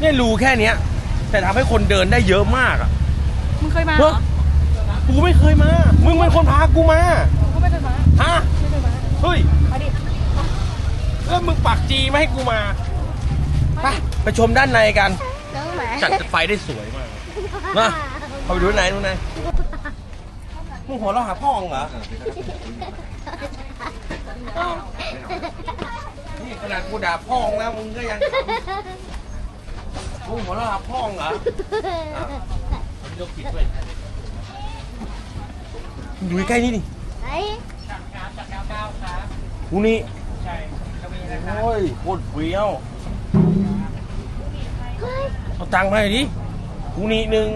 เนี่ยรูแค่เนี้ย แต่ทำให้คนเดินได้เยอะมากอะมึงเคยมาเหรอกูไม่เคยมา มึงเป็นคนพากูมากูก็ไม่เคยมา ฮะไม่เคยมาเฮ้ยมาดิแล้วมึงปักจีไม่ให้กูมาไปไปชมด้านในกันน้องหมาจัดไฟได้สวยมากมาเอาไปดูด้านในดูในมึงหัวเราะหาพ่องเหรอนี่ขนาดกูด่าพ่องแล้วมึงก็ยัง มึงหัวเราะหาพ่องเหรออะยกผิดด้วยอยู่ใกล้ๆนี่ดิไหนกูนี่โอ้ยโคตรเฟี้ยว เฮ้ยเอาตังค์มาหน่อยดิกูนี่หนึ่ง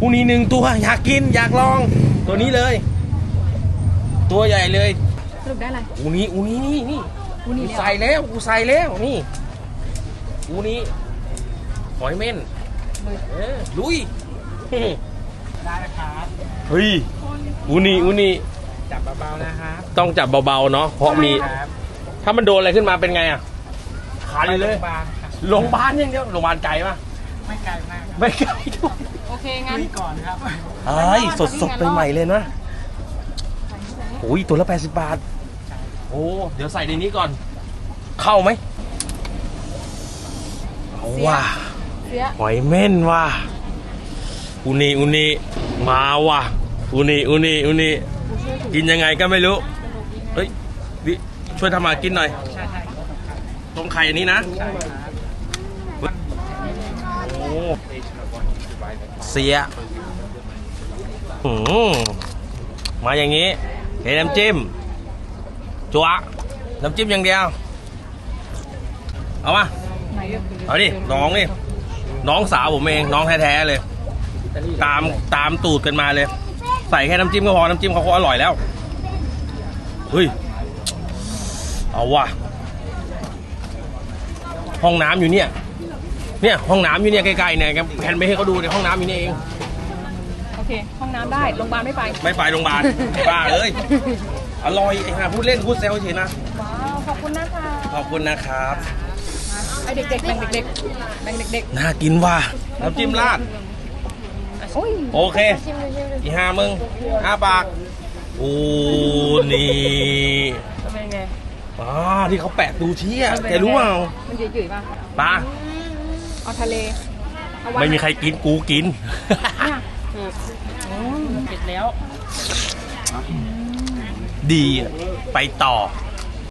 กูนี่หนึ่งตัวอยากกินอยากลอง ตัวนี้เลย ตัวใหญ่เลยสรุปได้อะไรกูนี้กูนี้นี่นี่กูนี่กูเนี่ยใส่แล้วกูใส่แล้วนี่กูนี้ห อยเม่นเออลุย ได้ครับเฮ้ยอูนี่อูนี่จับเบาๆนะครับต้องจับเบาๆเนาะเพราะมี ครับถ้ามันโดนอะไรขึ้นมาเป็นไงอะขาดเลยบางครับโรงพยาบาลอย่างเดียวโรงพยาบาลไกลปะไม่ไกลมากครับไม่ไกลด้วยโอเคงั้น คุยก่อนครับเอ้ยสดสดๆใหม่ๆเลยนะโอ้ยตัวละ80บาทโอ้เดี๋ยวใส่ในนี้ก่อน เข้าไหมเอาว่ะเสียหอยเม่นว่ะอุนีอุนีมาว่ะอุนีอุนีอุนีกินยังไงก็ไม่รู้เฮ้ยวิช่วยทำมากินหน่อยตรงไข่อันนี้นะโอ้เสียหืมมาอย่างนี้เห็นน้ำจิ้มจัวน้ำจิ้มอย่างเดียว เอามาเอาดิน้องนี่ น้องสาวผมเองน้องแท้ๆเลย ตามตามตูดกันมาเลย ใส่แค่น้ำจิ้มก็พอน้ำจิ้มเขาก็อร่อยแล้วเฮ้ยเอาว่ะห้องน้ำอยู่เนี่ย เนี่ยห้องน้ำอยู่เนี่ยใกล้ๆเนี่ยแผ่นไปให้เขาดูในยห้องน้ำอยู่นี่เองโอเค ห้องน้ำได้โรงพยาบาลไม่ไป ไม่ไปโรงพยาบาลบ้าเอ้ยอร่อยไอ้ห่าพูดเล่นพูดแซวเฉยนะว้าวขอบคุณนะคะขอบคุณนะครับ ไอเด็กๆแบ่งเด็กๆแบ่งเด็กน่ากินว่ะน้ำจิ้มราด ๆโอ้ยโอเคชิมดูชิมดูอีห้ามึงห้าปาก โอ้นี่จะเป็นไงอ่าที่เขาแปะตูชี้อะแกรู้เปล่ามันจืดๆป่ะปลาเอาทะเลเอาวันไม่มีใครกินกูกิน เนี่ยอืมเสร็จแล้วดีอะไปต่อ